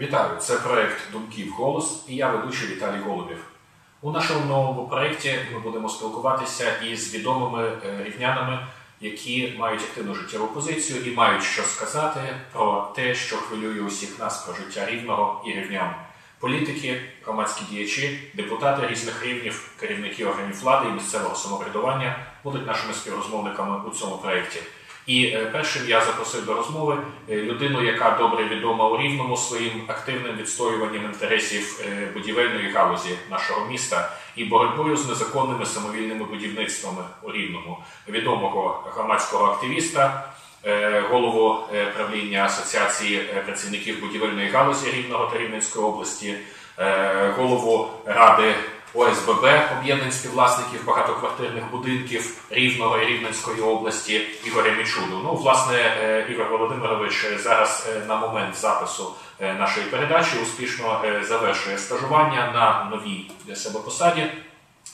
Вітаю! Це проект Думків Голос і я ведучий Віталій Голубів. У нашому новому проєкті ми будемо спілкуватися із відомими е, рівнянами, які мають активну життєву позицію і мають що сказати про те, що хвилює усіх нас про життя рівного і рівнян. Політики, громадські діячі, депутати різних рівнів, керівники органів влади і місцевого самоврядування будуть нашими співрозмовниками у цьому проєкті. І е, першим я запросив до розмови е, людину, яка добре відома у рівному своїм активним відстоюванням інтересів е, будівельної галузі нашого міста і боротьбою з незаконними самовільними будівництвами у рівному, відомого громадського активіста, голову правління асоціації працівників будівельної галузі Рівного та Рівненської області, голову ради. ОСББ об'єднань співвласників багатоквартирних будинків Рівного і Рівненської області Ігоря Мічуду. Ну, власне, е, Ігор Володимирович зараз е, на момент запису е, нашої передачі успішно завершує стажування на новій для себе посаді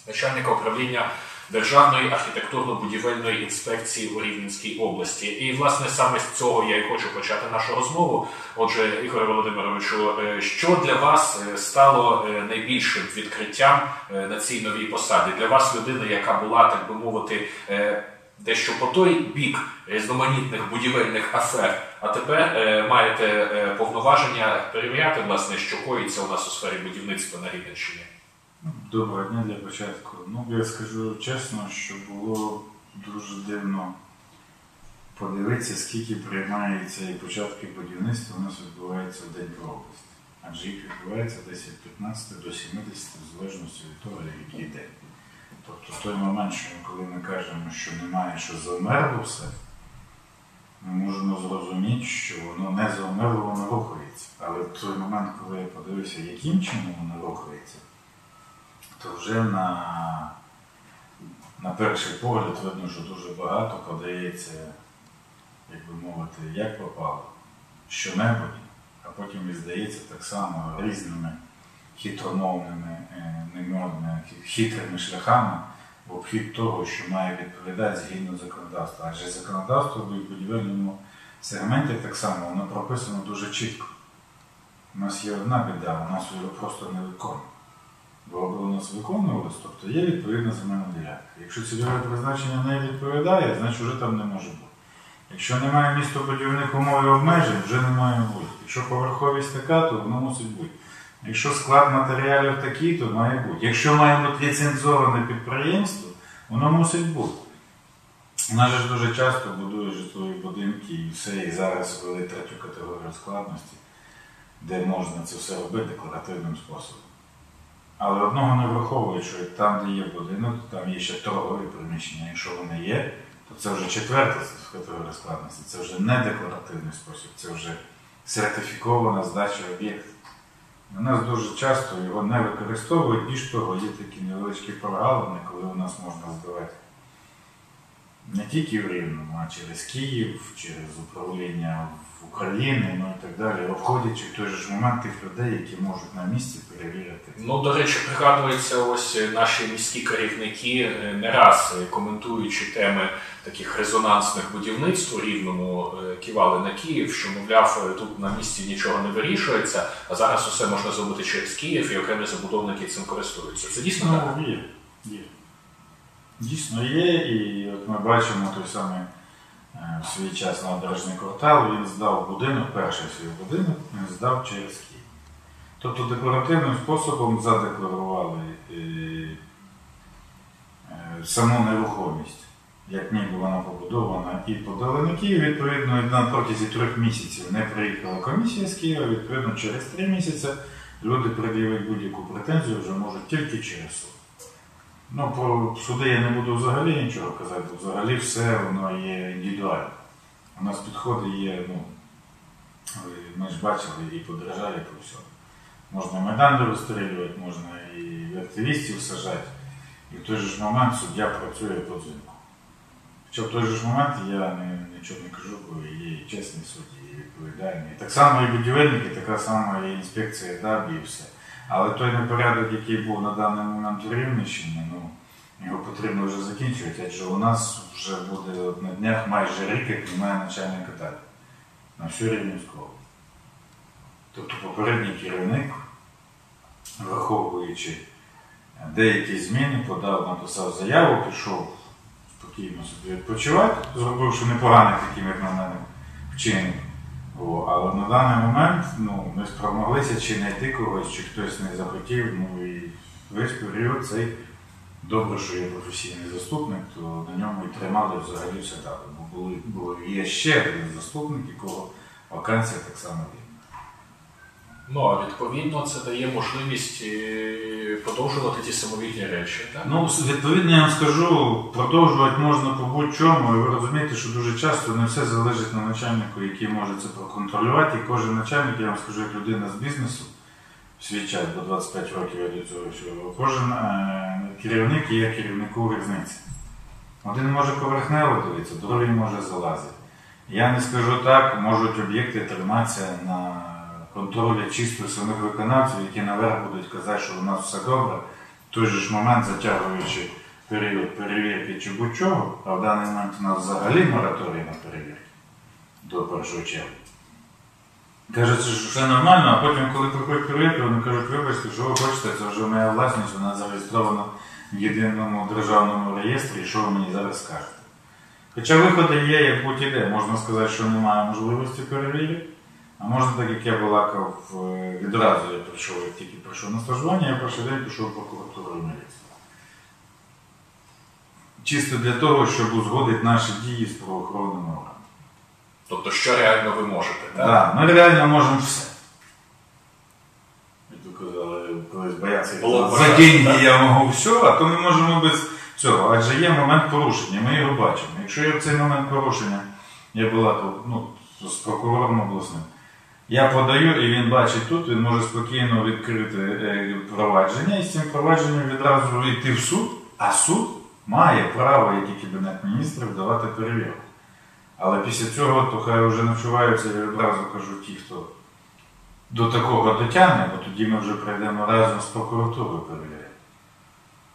начальника управління Державної архітектурно-будівельної інспекції у Рівненській області. І, власне, саме з цього я і хочу почати нашу розмову. Отже, Ігоре Володимировичу, е, що для вас е, стало е, найбільшим відкриттям на цій новій посаді? Для вас людина, яка була, так би мовити, дещо по той бік різноманітних будівельних афер, а тепер маєте повноваження перевіряти, власне, що коїться у нас у сфері будівництва на Рівненщині? Доброго дня для початку. Ну, я скажу чесно, що було дуже дивно подивитися, скільки приймається і початки будівництва у нас відбувається в день області. Адже їх відбувається десь від 15 до 70, в залежності від того, який день. Тобто в той момент, що коли ми кажемо, що немає, що завмерло все, ми можемо зрозуміти, що воно не завмерло, воно рухається. Але в той момент, коли я подивився, яким чином воно рухається, то вже на на перший погляд видно, що дуже багато подається, як би мовити, як попало, що-небудь, а потім і здається так само різними хитромовними, е, немовними, хитрими шляхами в обхід того, що має відповідати згідно законодавства. Адже законодавство в будівельному сегменті так само воно прописано дуже чітко. У нас є одна біда, у нас його просто не виконує договори у нас виконувалися, тобто є відповідна земельна ділянка. Якщо цільове призначення не відповідає, значить вже там не може бути. Якщо немає містобудівних умов і обмежень, вже не має бути. Якщо поверховість така, то воно мусить бути. Якщо склад матеріалів такий, то має бути. Якщо має бути ліцензоване підприємство, воно мусить бути. У нас ж дуже часто будують житлові будинки і все, і зараз ввели третю категорію складності, де можна це все робити декларативним способом. Але одного не враховують, що там, де є будинок, там є ще торгові приміщення. Якщо вони є, то це вже четверта категорія складності. Це вже не декларативний спосіб, це вже сертифікована здача об'єкту. У нас дуже часто його не використовують, більш того, є такі невеличкі прогалини, коли у нас можна здавати не тільки в Рівному, а через Київ, через управління України, ну і так далі, обходячи в той же ж момент тих людей, які можуть на місці перевірити. Ну, до речі, пригадуються ось наші міські керівники, е, не раз е, коментуючи теми таких резонансних будівництв у рівному е, кивали на Київ, що, мовляв, тут на місці нічого не вирішується, а зараз усе можна зробити через Київ і окремі забудовники цим користуються. Це дійсно ну, так? Є, є. Дійсно є, і от ми бачимо той самий е, в свій час набережний квартал, він здав будинок, перший свій будинок, він здав через Київ. Тобто декларативним способом задекларували е, е, саму нерухомість, як ніби вона побудована, і подали на Київ, відповідно, на протязі трьох місяців не приїхала комісія з Києва, відповідно, через три місяці люди пред'явити будь-яку претензію вже можуть тільки через суд. Ну, про суди я не буду взагалі нічого казати, бо взагалі все воно є індивідуально. У нас підходи є, ну, ми ж бачили і по державі, і по всьому. Можна Майдан розстрілювати, можна і активістів сажати. І в той же ж момент суддя працює по дзвінку. Хоча в той же ж момент я нічого не кажу, бо є і чесні судді, і відповідальні. Так само і будівельники, така сама і інспекція ДАБ, і все. Але той непорядок, який був на даний момент в Рівненщині, ну, його потрібно вже закінчувати, адже у нас вже буде на днях майже рік, як немає начальника ТАП на всю Рівненську область. Тобто попередній керівник, враховуючи деякі зміни, подав, написав заяву, пішов спокійно собі відпочивати, зробивши непоганий такий, як на мене, вчинок. Але на даний момент ну, ми спромоглися чи знайти когось, чи хтось не захотів. Ну і весь період цей добре, що є професійний заступник, то на ньому і тримали взагалі все так. Бо було, є ще один заступник, якого вакансія так само є. Ну, а відповідно це дає можливість е, продовжувати ті самовільні речі. Так? Ну, відповідно, я вам скажу, продовжувати можна по будь-чому, і ви розумієте, що дуже часто не все залежить на начальнику, який може це проконтролювати. І кожен начальник, я вам скажу, як людина з бізнесу в свій час, до 25 років я до цього всього, кожен е, керівник є керівнику різниці. Один може поверхнево дивитися, другий може залазити. Я не скажу так, можуть об'єкти триматися на контролі чисто самих виконавців, які наверх будуть казати, що у нас все добре, в той же ж момент затягуючи період перевірки чи будь-чого, а в даний момент у нас взагалі мораторій на перевірки до 1 червня. Кажуть, що все нормально, а потім, коли приходять перевірки, вони кажуть, вибачте, що ви хочете, це вже моя власність, вона зареєстрована в єдиному державному реєстрі, і що ви мені зараз скажете. Хоча виходи є, як будь-іде, можна сказати, що немає можливості перевірки. А можна так, як я балакав е, відразу, я прийшов, як тільки прийшов на стажування, я перший день пішов в прокуратуру і міліцію. Чисто для того, щоб узгодити наші дії з правоохоронними органами. Тобто, що реально ви можете, так? Так, ми реально можемо все. Як ви казали, колись бояться Було за деньги так. я можу все, а то ми можемо без цього. Адже є момент порушення, ми його бачимо. Якщо є в цей момент порушення, я була ну, з прокурором обласним, я подаю і він бачить тут, він може спокійно відкрити е, провадження і з цим провадженням відразу йти в суд, а суд має право, як і Кабінет міністрів, давати перевірку. Але після цього то хай вже навчуваються, я відразу кажу, ті, хто до такого дотягне, бо тоді ми вже прийдемо разом з прокуратурою перевіряти.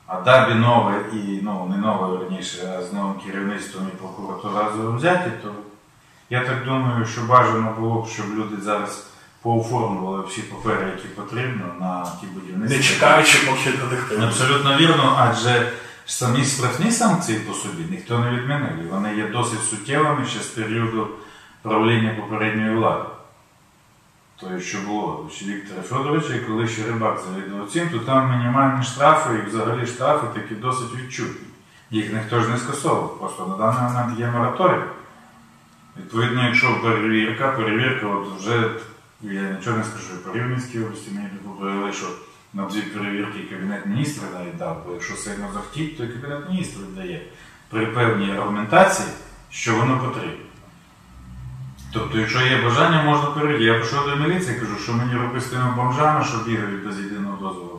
А дабі нове і ну не нове верніше, а з новим керівництвом і прокуратура разом взяті, то я так думаю, що бажано було б, щоб люди зараз пооформлювали всі папери, які потрібно на ті будівництва. Не чекаючи, поки до них. Абсолютно вірно, адже самі штрафні санкції по собі ніхто не відмінив. І Вони є досить суттєвими ще з періоду правління попередньої влади. Тобто, що було ще Віктора Федоровича, і коли ще рибак завідував цим, то там мінімальні штрафи і взагалі штрафи такі досить відчутні. Їх ніхто ж не скасовував. Просто на даний момент є мораторій. Відповідно, якщо перевірка, перевірка, от вже я нічого не скажу, по Рівненській області мені доповіли, що на дві перевірки Кабінет міністрів навіть дав, бо якщо сильно захотіть, то і Кабінет міністрів дає при певній аргументації, що воно потрібно. Тобто, якщо є бажання, можна перевірити. Я прийшов до міліції кажу, що мені робити з тими бомжами, що бігають без єдиного дозволу,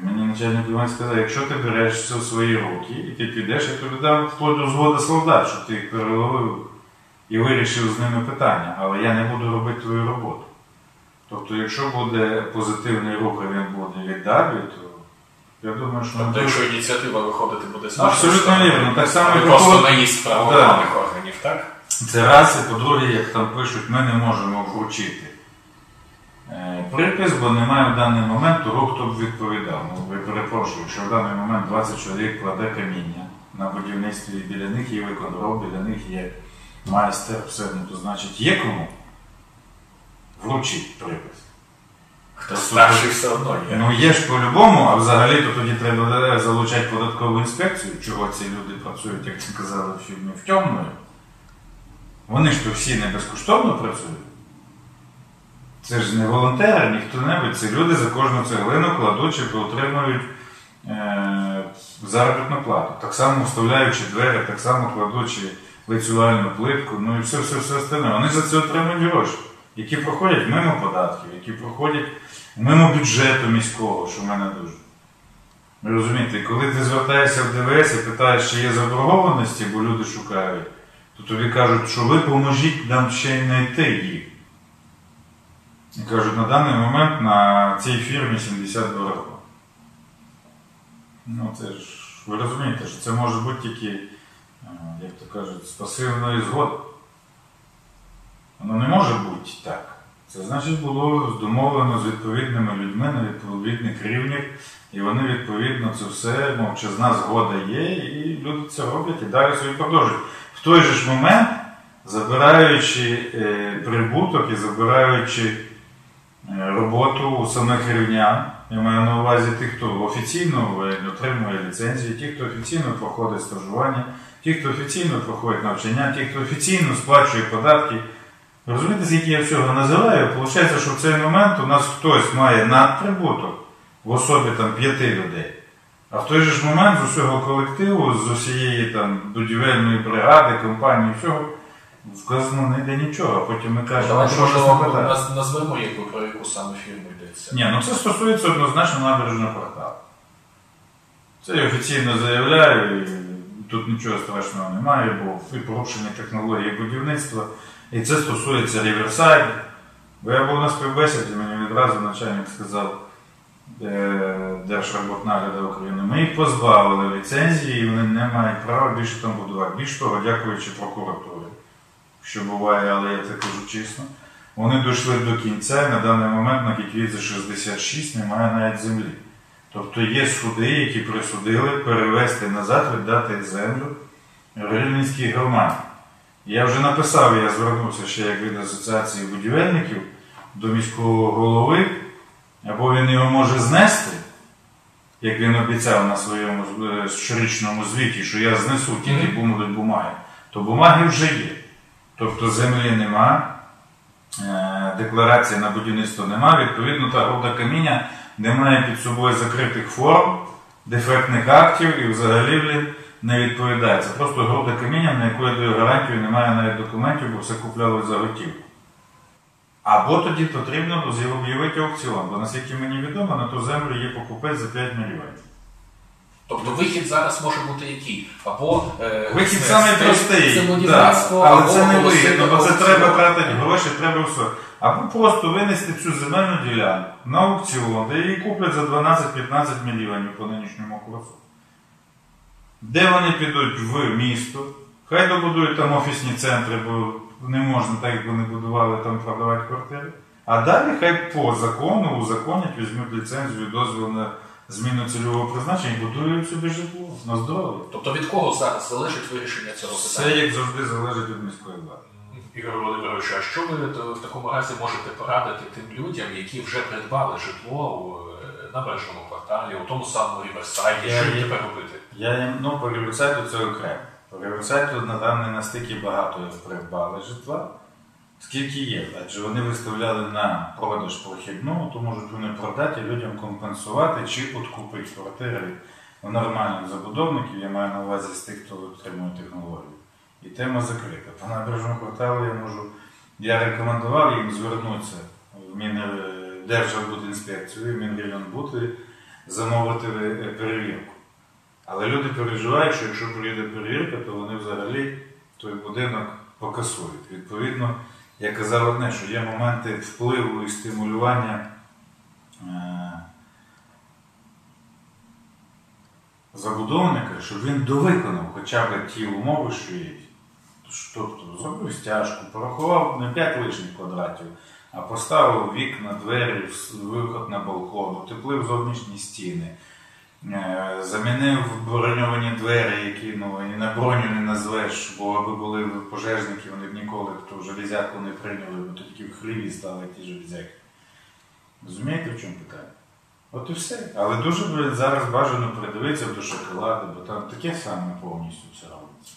Мені начальник Іван сказав, якщо ти береш все в свої руки і ти підеш, я тобі дам вплоть до згоди солдат, щоб ти їх переловив і вирішив з ними питання, але я не буду робити твою роботу. Тобто, якщо буде позитивний рух, і він буде від ДАБІ, то я думаю, що Тобто, якщо ініціатива виходити буде з Абсолютно вірно. Так само, як просто виходить- наїзд правоохоронних органів, так? Це раз, і по-друге, як там пишуть, ми не можемо вручити припис, бо немає в даний момент того, хто б відповідав. Ну, перепрошую, якщо в даний момент 20 чоловік кладе каміння на будівництві, і біля них є виконроб, біля них є майстер, все, ну, то значить є кому вручити припис. Хто старший все одно є. Ну є ж по-любому, а взагалі то тоді треба залучати податкову інспекцію, чого ці люди працюють, як це казали в фільмі, в темною. Вони ж то всі не безкоштовно працюють. Це ж не волонтери, ні хто-небудь. Це люди за кожну цеглину кладуть чи отримують е- заробітну плату. Так само вставляючи двері, так само кладучи лицювальну плитку, ну і все, все, все остальне. Вони за це отримують гроші, які проходять мимо податків, які проходять мимо бюджету міського, що в мене дуже. Ви розумієте, коли ти звертаєшся в ДВС і питаєш, чи є заборгованості, бо люди шукають, то тобі кажуть, що ви поможіть нам ще й знайти їх. І кажуть, на даний момент на цій фірмі 72 роки. Ну, це ж, ви розумієте, що це може бути тільки, е, як то кажуть, з пасивної згоди. Воно не може бути так. Це значить було домовлено з відповідними людьми на відповідних рівнях, і вони відповідно це все, мовчазна згода є, і люди це роблять і далі собі продовжують. В той же ж момент, забираючи е, прибуток і забираючи роботу у самих рівнян, я маю на увазі тих, хто офіційно е, отримує ліцензії, ті, хто офіційно проходить стажування, ті, хто офіційно проходить навчання, ті, хто офіційно сплачує податки. Розумієте, скільки я всього називаю, виходить, що в цей момент у нас хтось має надприбуток в особі там п'яти людей. А в той же ж момент з усього колективу, з усієї там будівельної бригади, компанії, всього, вказано не йде нічого, а потім ми кажемо, Давайте що щось не наз- назвемо якби про яку саме фірму йдеться. Ні, ну це стосується однозначно набережного кварталу. Це я офіційно заявляю, і тут нічого страшного немає, бо і порушення технології будівництва. І це стосується Ріверсайду. Бо я був на співбесіді, мені відразу начальник сказав е, Держроботнагляду України, ми їх позбавили ліцензії, і вони не мають права більше там будувати. Більш того, дякуючи прокуратурі, що буває, але я це кажу чесно. Вони дійшли до кінця і на даний момент на Кіквідзе 66 немає навіть землі. Тобто є суди, які присудили перевести назад, віддати землю Рівненській громаді. Я вже написав, я звернувся ще як від Асоціації будівельників до міського голови, або він його може знести, як він обіцяв на своєму е, щорічному звіті, що я знесу тільки будуть бумаги, то бумаги вже є. Тобто землі нема, е, декларації на будівництво нема, відповідно, та груда каміння не має під собою закритих форм, дефектних актів і взагалі не відповідає. Це просто груда каміння, на яку я даю гарантію, немає навіть документів, бо все купляли за готівку. Або тоді потрібно об'явити аукціон, бо наскільки мені відомо, на ту землю є покупець за 5 мільйонів. Тобто вихід зараз може бути який? Або е, Вихід це- це- простий, це да, але або це не оголосити вигідно, бо це аукціон. треба тратити гроші, треба все. Або просто винести цю земельну ділянку на аукціон, де її куплять за 12-15 мільйонів по нинішньому курсу. Де вони підуть в місто, хай добудують там офісні центри, бо не можна так, як вони будували там продавати квартири. А далі хай по закону узаконять, візьмуть ліцензію, дозвіл на зміну цільового призначення і будують собі житло на здоров'я. Тобто від кого зараз залежить вирішення цього Все, питання? як завжди, залежить від міської влади. Ігор Володимирович, а що ви в такому разі можете порадити тим людям, які вже придбали житло у е, набережному кварталі, у тому самому Ріверсайді? Я Що їм тепер робити? Я їм, ну, по Рівсайту це окремо. По Рівсайту недавно настільки багато придбали житла, скільки є. Адже вони виставляли на продаж прохідну, то можуть вони продати людям компенсувати чи откупити квартири від нормальних забудовників, я маю на увазі з тих, хто отримує технологію. І тема закрита. По набережному кварталу я можу, я рекомендував їм звернутися в Мін- Держарбудінспекцію, в Мінрайонбуд замовити е, перевірку. Але люди переживають, що якщо прийде перевірка, то вони взагалі той будинок покасують. Відповідно, я казав одне, що є моменти впливу і стимулювання е, забудовника, щоб він довиконав хоча б ті умови, що є. Тобто зробив стяжку, порахував не 5 лишніх квадратів, а поставив вікна, двері, виход на балкон, утеплив зовнішні стіни. Е, Замінив броньовані двері, які ну, і на броню не назвеш, бо аби були пожежники, вони б ніколи ту железяку не прийняли, бо то тільки в хліві стали ті железяки. Розумієте, в чому питання? От і все. Але дуже блін, зараз бажано придивитися до шоколаду, бо там таке саме повністю все робиться.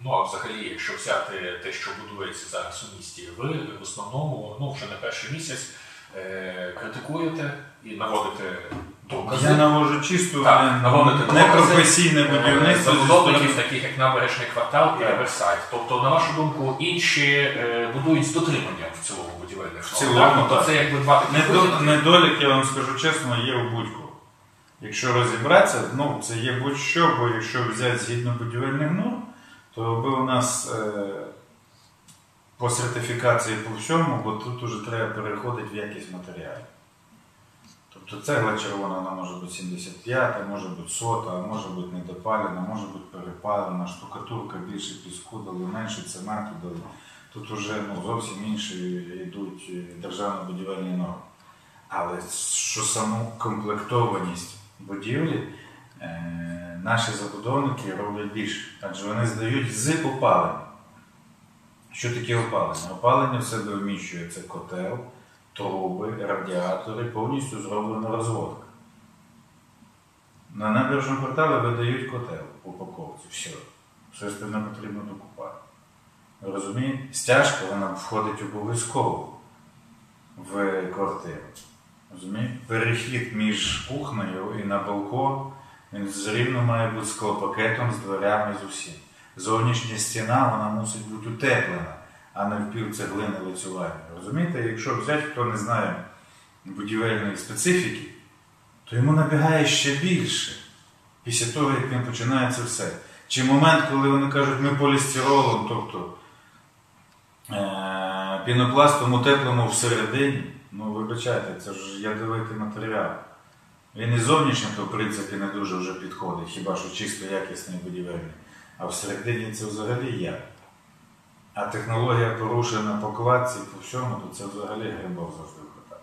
Ну а взагалі, якщо взяти те, що будується зараз у місті, ви в основному, ну вже не перший місяць, е, критикуєте і наводите докази. Я навожу чисто Так, докази, непрофесійне е, будівництво. забудовників, таких як набережний квартал і. Реверсайд. Тобто, на вашу думку, інші е, будують з дотриманням в цілому будівельних В цілому? Тобто це якби два такі Недо- Недолік, я вам скажу чесно, є у будь-кого. Якщо розібратися, ну це є будь-що, бо якщо взяти згідно будівельних норм, то аби у нас е, по сертифікації по всьому, бо тут уже треба переходити в якість матеріалів. Тобто цегла червона, вона може бути 75, може бути сота, може бути недопалена, може бути перепалена, штукатурка більше піску дали, менше цементу дали. Тут вже ну, зовсім інші йдуть державно-будівельні норми. Але що саму комплектованість будівлі е, наші забудовники роблять більше, адже вони здають з опалення. Що таке опалення? Опалення в себе вміщує це котел, труби, радіатори, повністю зроблена розводка. На набережному кварталі видають котел в упаковці. Все. Щось не потрібно докупати. Розумієте? Стяжка вона входить обов'язково в квартиру. Розумієте? Перехід між кухнею і на балкон він все рівно має бути склопакетом з дверями з усім. Зовнішня стіна вона мусить бути утеплена, а не в пів цеглини лицювання. Розумієте, якщо взяти, хто не знає будівельної специфіки, то йому набігає ще більше після того, як він починає це все. Чи момент, коли вони кажуть, ми полістиролом, тобто е- пінопластом утеплимо всередині, ну вибачайте, це ж ядовитий матеріал. Він і зовнішньо, то в принципі не дуже вже підходить, хіба що чисто якісний будівельний. А всередині це взагалі як. А технологія порушена по кладці, по всьому, то це взагалі грибов завжди хватає.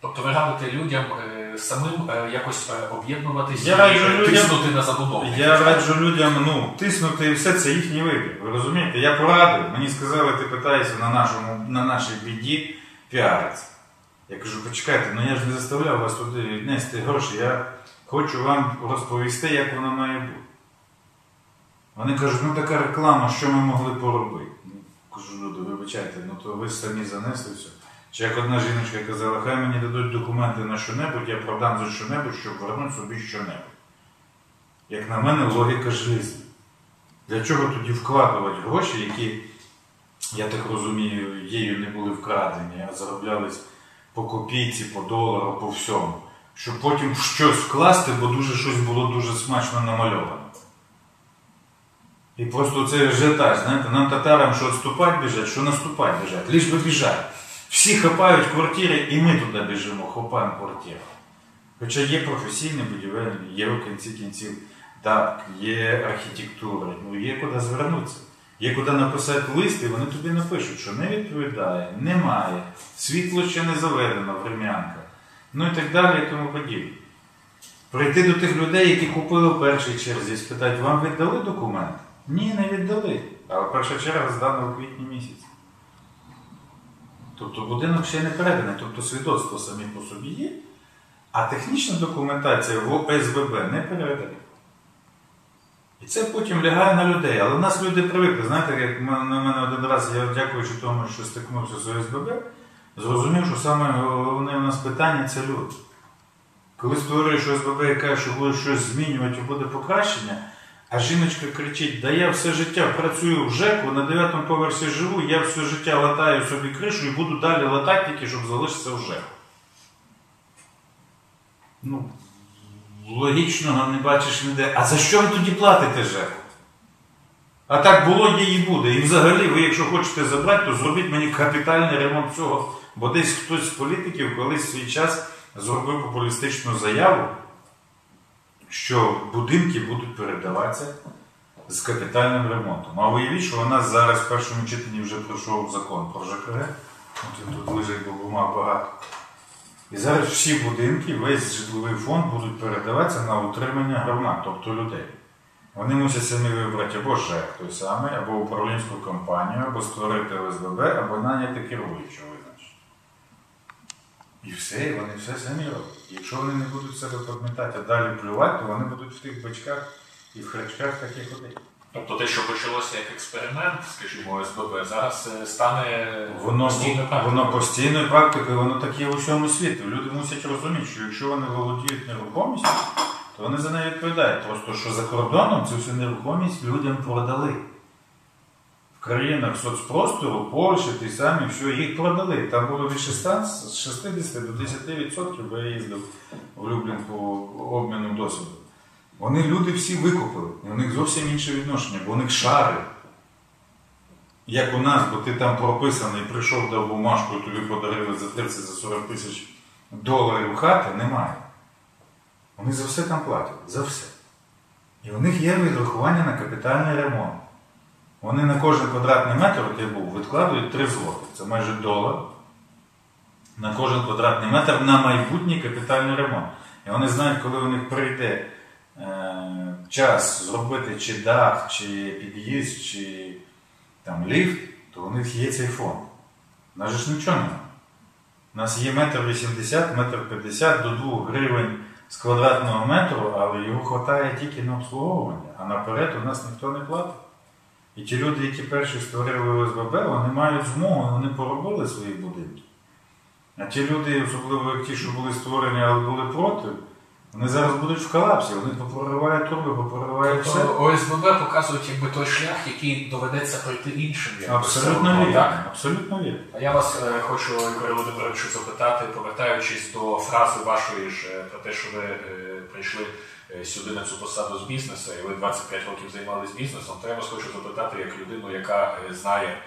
Тобто ви радите людям е, самим е, якось е, об'єднуватися Я раджу і людям- тиснути на забудову. Я раджу людям ну, тиснути і все це їхній вибір. Ви розумієте? Я порадив, мені сказали, ти питаєшся на, нашому, на нашій біді піариться. Я кажу, почекайте, ну я ж не заставляв вас туди віднести гроші, я хочу вам розповісти, як воно має бути. Вони кажуть, ну така реклама, що ми могли поробити? Ну, кажу, люди, вибачайте, ну то ви самі занесли все. Чи як одна жіночка казала, хай мені дадуть документи на що-небудь, я продам за що-небудь, щоб вернути собі що-небудь. Як на мене, логіка жизни. Для чого тоді вкладувати гроші, які, я так розумію, її не були вкрадені, а зароблялись по копійці, по долару, по всьому. Щоб потім щось вкласти, бо дуже щось було дуже смачно намальовано. І просто цей ажіотаж, знаєте, нам татарам що відступати біжать, що наступати біжать, лиш би біжать. Всі хапають квартири, і ми туди біжимо, хапаємо квартиру. Хоча є професійні будівельні, є в кінці кінців так, є архітектура, ну є куди звернутися. Є куди написати лист, і вони тобі напишуть, що не відповідає, немає, світло ще не заведено, врем'янка, ну і так далі, і тому подібне. Прийти до тих людей, які купили в першій черзі, і спитати, вам віддали документ? Ні, не віддали. Але перша черга здана у квітні місяці. Тобто будинок ще не переданий, тобто свідоцтво самі по собі є, а технічна документація в ОСББ не передана. І це потім лягає на людей. Але в нас люди привикли. Знаєте, як на мене один раз, я дякуючи тому, що стикнувся з ОСББ, зрозумів, що саме головне у нас питання це люди. Коли створюєш ОСББ і каже, що буде щось змінювати і буде покращення, а жіночка кричить: Да я все життя працюю в ЖЕКу, на 9 поверсі живу, я все життя латаю собі кришу і буду далі латати тільки, щоб залишитися в ЖЕКу. Ну, логічного не бачиш ніде. А за що ви тоді платите ЖЕКу? А так було, є і буде. І взагалі, ви, якщо хочете забрати, то зробіть мені капітальний ремонт цього. Бо десь хтось з політиків колись в свій час зробив популістичну заяву, що будинки будуть передаватися з капітальним ремонтом. А уявіть, що у нас зараз в першому читанні вже пройшов закон про ЖКГ. От він тут лежить, бо бумаг багато. І зараз всі будинки, весь житловий фонд будуть передаватися на утримання громад, тобто людей. Вони мусять самі вибрати або ЖЕК той самий, або управлінську компанію, або створити ОСББ, або наняти керуючого. І все, і вони все самі роблять. Якщо вони не будуть себе подмітати, а далі плювати, то вони будуть в тих бачках і в хречках так і ходити. Тобто те, що почалося як експеримент, скажімо, ОСББ, зараз е, стане Воно, постійною практикою. воно постійною практикою, воно так є у всьому світі. Люди мусять розуміти, що якщо вони володіють нерухомістю, то вони за неї відповідають. Просто що за кордоном цю всю нерухомість людям продали. Країнах соцпростору, Польщі, ті самі, все, їх продали. Там було від 16, з 60 до 10%, бо я їздив в Люблін по обміну досвіду. Вони люди всі викупили. І у них зовсім інше відношення, бо у них шари. як у нас, бо ти там прописаний, прийшов дав бумажку, і тобі подарили за 30 за 40 тисяч доларів хати, немає. Вони за все там платять, за все. І у них є відрахування на капітальний ремонт. Вони на кожен квадратний метр, от я був, відкладують 3 злоти. Це майже долар. На кожен квадратний метр на майбутній капітальний ремонт. І вони знають, коли у них прийде е, час зробити чи дах, чи під'їзд, чи там ліфт, то у них є цей фонд. У нас ж нічого немає. У нас є метр 80, метр 50 до 2 гривень з квадратного метру, але його вистачає тільки на обслуговування, а наперед у нас ніхто не платить. І ті люди, які перші створили ОСББ, вони мають змогу, вони поробили свої будинки. А ті люди, особливо як ті, що були створені, але були проти, вони зараз будуть в колапсі, вони попроривають труби, попроривають все. Тобто ОСББ показують якби той шлях, який доведеться пройти іншим. якби, Абсолютно вірно. так? Абсолютно вірно. А я вас е, хочу, Ігор Володимировичу, запитати, повертаючись до фрази вашої ж е, про те, що ви е, прийшли е, сюди на цю посаду з бізнесу, і ви 25 років займалися бізнесом, то я вас хочу запитати як людину, яка е, знає,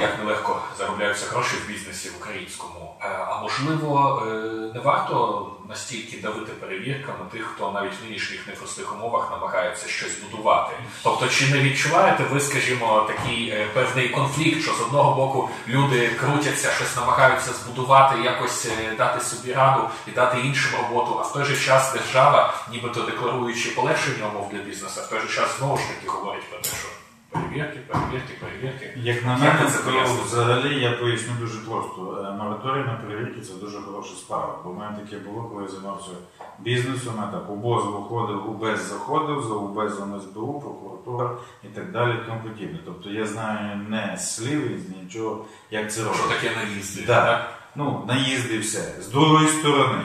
як нелегко заробляються гроші в бізнесі в українському. Е, А можливо, е, не варто настільки давити перевірками тих, хто навіть в нинішніх непростих умовах намагається щось будувати. Тобто, чи не відчуваєте ви, скажімо, такий е, певний конфлікт, що з одного боку люди крутяться, щось намагаються збудувати, якось е, дати собі раду і дати іншим роботу, а в той же час держава, нібито декларуючи полегшення умов для бізнесу, в той же час знову ж таки говорить про те, що перевірки, перевірки, перевірки. Як на мене, це то взагалі я поясню дуже просто. Е, Мораторій на перевірки це дуже хороша справа. Бо в мене таке було, коли я займався бізнесом, я так УБОЗ виходив, УБЕЗ заходив, за УБЕЗом СБУ, прокуратура і так далі, і тому подібне. Тобто я знаю не з слів і з нічого, як це робити. Що таке наїзди? Да. так? Ну, наїзди все. З другої сторони,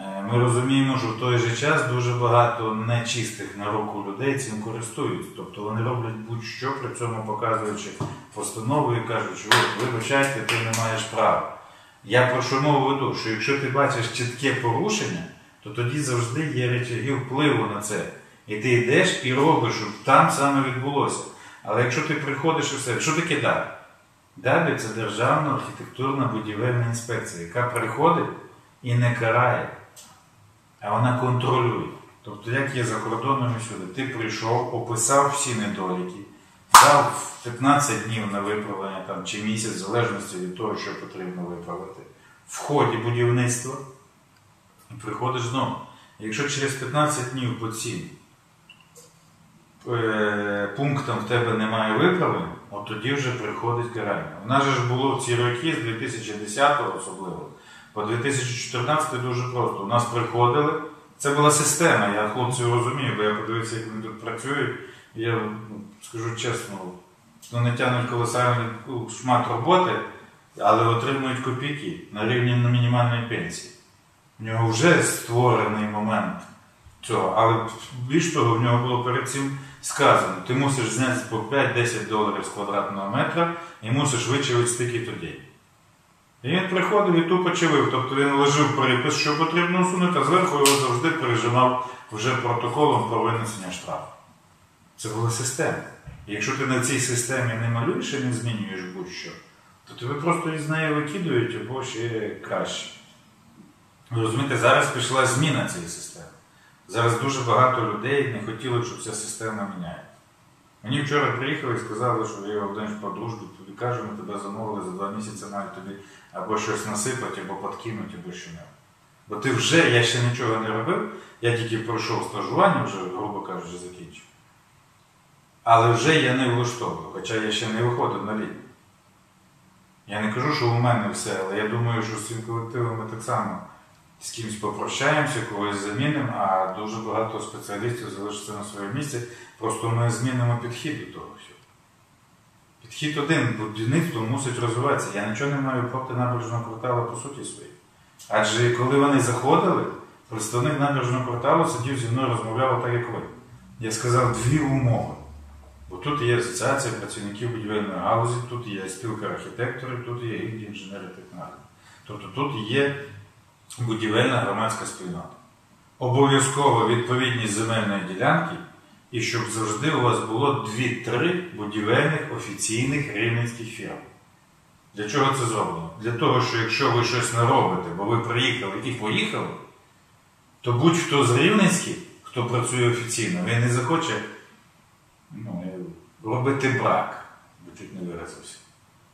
ми розуміємо, що в той же час дуже багато нечистих на руку людей цим користуються. Тобто вони роблять будь-що, при цьому показуючи постанову і кажуть, що вибачайте, ти не маєш права. Я про що мову веду, що якщо ти бачиш чітке порушення, то тоді завжди є речаги впливу на це. І ти йдеш і робиш, щоб там саме відбулося. Але якщо ти приходиш і все, що таке ДАБ? ДАБІ це Державна архітектурна будівельна інспекція, яка приходить і не карає, а вона контролює. Тобто, як є за кордоном і сюди, ти прийшов, описав всі недоліки, дав 15 днів на виправлення там, чи місяць, в залежності від того, що потрібно виправити, в ході будівництва, і приходиш знову. Якщо через 15 днів по цим е, пунктам в тебе немає виправлень, от тоді вже приходить карання. У нас же ж було в ці роки з 2010 особливо, по 2014 дуже просто. У нас приходили, це була система, я хлопців розумію, бо я подивився, як вони тут працюють. Я ну, скажу чесно, ну, не тягнуть колосальний ну, шмат роботи, але отримують копійки на рівні на мінімальної пенсії. У нього вже створений момент цього, але більш того, в нього було перед цим сказано, ти мусиш зняти по 5-10 доларів з квадратного метра і мусиш вичавити стільки тоді. І він приходив і тупо чавив, тобто він лежив перепис, що потрібно усунути, а зверху його завжди пережимав вже протоколом про винесення штрафу. Це була система. І якщо ти на цій системі не малюєш і не змінюєш будь-що, то тебе просто із неї викидують або ще краще. Розумієте, зараз пішла зміна цієї системи. Зараз дуже багато людей не хотіли, щоб ця система міняється. Мені вчора приїхали і сказали, що я по дружбі тобі кажу, ми тебе замовили за два місяці, мають тобі або щось насипати, або подкинути, або що не. Бо ти вже, я ще нічого не робив, я тільки пройшов стажування, вже, грубо кажучи, закінчив. Але вже я не влаштовую, хоча я ще не виходив на лінію. Я не кажу, що у мене все, але я думаю, що з цим колективом ми так само з кимось попрощаємося, когось замінимо, а дуже багато спеціалістів залишиться на своєму місці. Просто ми змінимо підхід до того всього. Підхід один, будівництво мусить розвиватися. Я нічого не маю проти набережного кварталу по суті своїй. Адже коли вони заходили, представник набережного кварталу сидів зі мною розмовляв так, як ви. Я сказав дві умови. Бо тут є асоціація працівників будівельної галузі, тут є спілка архітекторів, тут є інженерів технологій. Тобто тут є будівельна громадська спільнота. Обов'язково відповідність земельної ділянки і щоб завжди у вас було 2-3 будівельних офіційних рівненських фірм. Для чого це зроблено? Для того, що якщо ви щось не робите, бо ви приїхали і поїхали, то будь-хто з рівненських, хто працює офіційно, він не захоче ну, робити брак, бо чуть не виразився,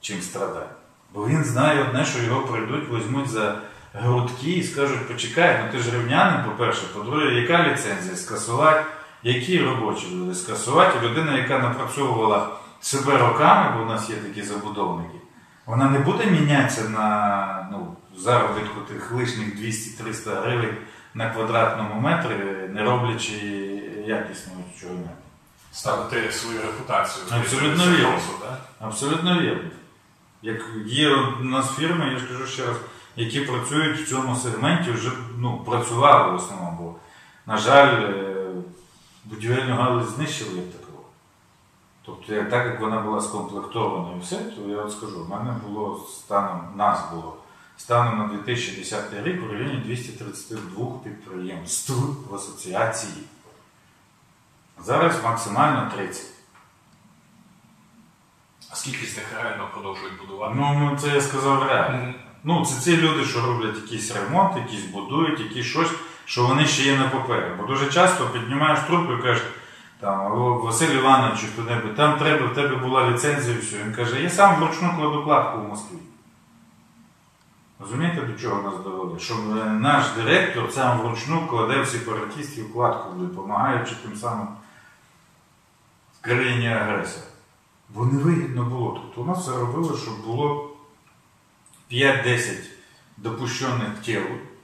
чим страдає. Бо він знає одне, що його прийдуть, візьмуть за грудки і скажуть, почекай, ну ти ж рівнянин, по-перше, по-друге, яка ліцензія скасувати, які робочі люди скасувати. Людина, яка напрацьовувала себе роками, бо у нас є такі забудовники, вона не буде мінятися на ну, заробітку тих лишніх 200-300 гривень на квадратному метрі, не роблячи якісного чого. Ставити свою репутацію. Абсолютно вірно. Абсолютно вірно. Як є у нас фірми, я ж кажу ще раз, які працюють в цьому сегменті, вже ну, працювали в основному, бо, на жаль, е, будівельну галузь знищили як такову. Тобто, як, так як вона була скомплектована і все, то я от скажу, в мене було станом, нас було станом на 2010 рік у районі 232 підприємств в асоціації. Зараз максимально 30. А скільки з них реально продовжують будувати? Ну, ну, це я сказав реально. Ну, це ці люди, що роблять якийсь ремонт, якісь будують, якісь щось, що вони ще є на папері. Бо дуже часто піднімаєш трубку і кажеш, там, Василь Іванович хто-небудь, там треба, в тебе була ліцензія і все. Він каже, я сам вручну кладу кладку в Москві. Розумієте, до чого нас довели? Що е, наш директор сам вручну кладе в сепаратистів кладку, допомагаючи тим самим країні агресора. Бо не вигідно було. Тобто у нас все робили, щоб було 5-10 допущених тіл,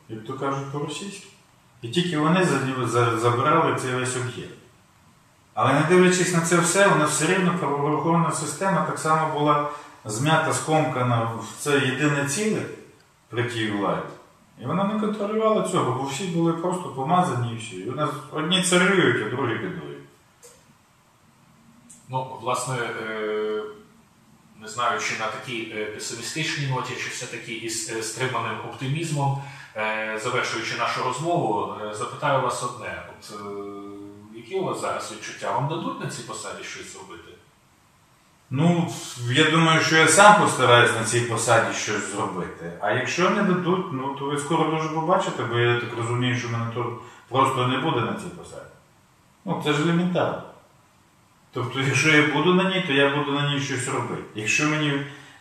як то кажуть по-російськи. І тільки вони за- за- забирали цей весь об'єкт. Але не дивлячись на це все, нас все рівно правоохоронна система так само була зм'ята, скомкана в це єдине ціле при тій владі. І вона не контролювала цього, бо всі були просто помазані і всі. І у нас одні царюють, а другі бідують. Ну, власне, е, не знаю, чи на такій е, песимістичній ноті, чи все-таки із е, стриманим оптимізмом, е, завершуючи нашу розмову, запитаю вас одне. От, які у вас зараз відчуття? Вам дадуть на цій посаді щось зробити? Ну, я думаю, що я сам постараюсь на цій посаді щось зробити. А якщо не дадуть, ну то ви скоро дуже побачите, бо я так розумію, що мене то просто не буде на цій посаді. Ну, це ж елементарно. Тобто, якщо я буду на ній, то я буду на ній щось робити. Якщо мені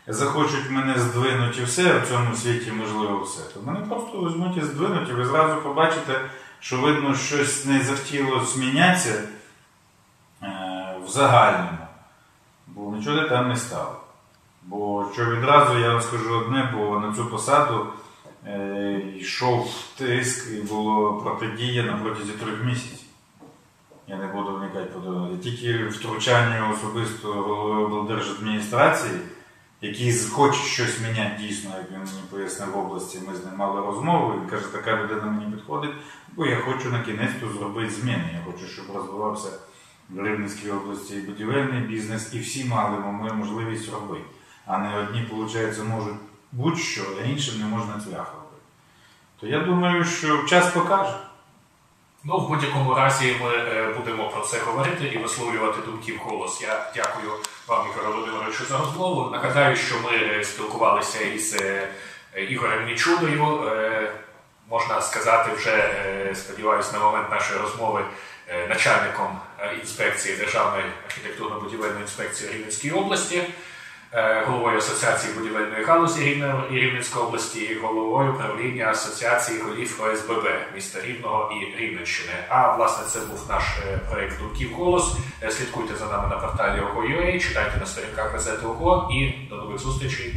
захочуть мене здвинути і все, в цьому світі можливо все, то мене просто візьмуть і здвинуть, і ви зразу побачите, що видно, щось не захотіло змінятися е, в загальному. Бо нічого там не стало. Бо що відразу я вам скажу одне, бо на цю посаду е, йшов тиск і було протидія на протязі трьох місяців. Я не буду вникати подробно. Тільки втручання особисто голови облдержадміністрації, який хоче щось міняти дійсно, як він мені пояснив в області, ми з ним мали розмову. Він каже, така людина мені підходить, бо я хочу на кінець зробити зміни. Я хочу, щоб розвивався в Рівненській області і будівельний бізнес, і всі мали можливість робити. А не одні, виходить, можуть будь-що, а іншим не можна цвях. То я думаю, що час покаже. Ну, в будь-якому разі ми е, будемо про це говорити і висловлювати думки вголос. Я дякую вам, Ігоре Володимировичу, за розмову. Нагадаю, що ми е, спілкувалися із е, Ігорем Нічудою. Е, Можна сказати, вже сподіваюся, на момент нашої розмови начальником інспекції Державної архітектурно-будівельної інспекції Рівненської області, головою Асоціації будівельної галузі Рівненської області, і головою правління Асоціації голів ОСББ міста Рівного і Рівненщини. А власне це був наш е, проект Думків голос. Е, Слідкуйте за нами на порталі ОГО.UA, читайте на сторінках газети ОКО і до нових зустрічей.